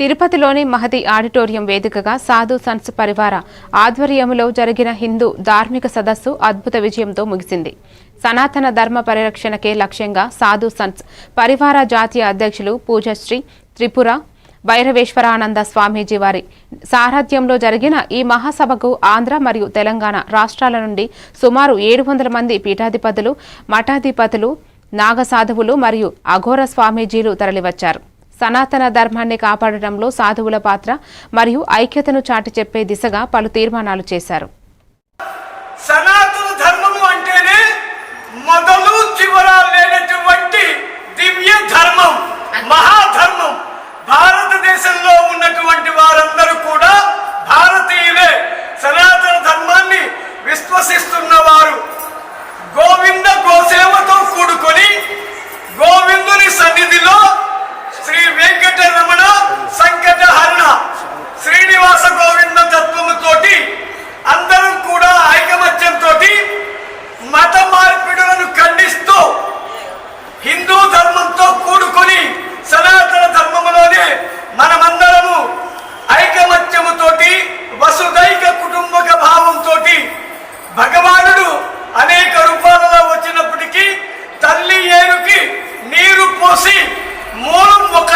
తిరుపతిలోని మహది ఆడిటోరియం వేదికగా సాధు సన్స్ పరివార ఆధ్వర్యంలో జరిగిన హిందూ ధార్మిక సదస్సు అద్భుత విజయంతో ముగిసింది. సనాతన ధర్మ పరిరక్షణకే లక్ష్యంగా సాధు సన్స్ పరివార జాతీయ అధ్యక్షులు పూజశ్రీ త్రిపుర భైరవేశ్వరానంద స్వామీజీ వారి సారథ్యంలో జరిగిన ఈ మహాసభకు ఆంధ్ర మరియు తెలంగాణ రాష్ట్రాల నుండి సుమారు ఏడు వందల మంది పీఠాధిపతులు మఠాధిపతులు నాగసాధువులు మరియు అఘోర స్వామీజీలు తరలివచ్చారు. సనాతన ధర్మాన్ని కాపాడటంలో సాధువుల పాత్ర మరియు ఐక్యతను చాటి చెప్పే దిశగా పలు తీర్మానాలు చేశారు. మూలం ఒక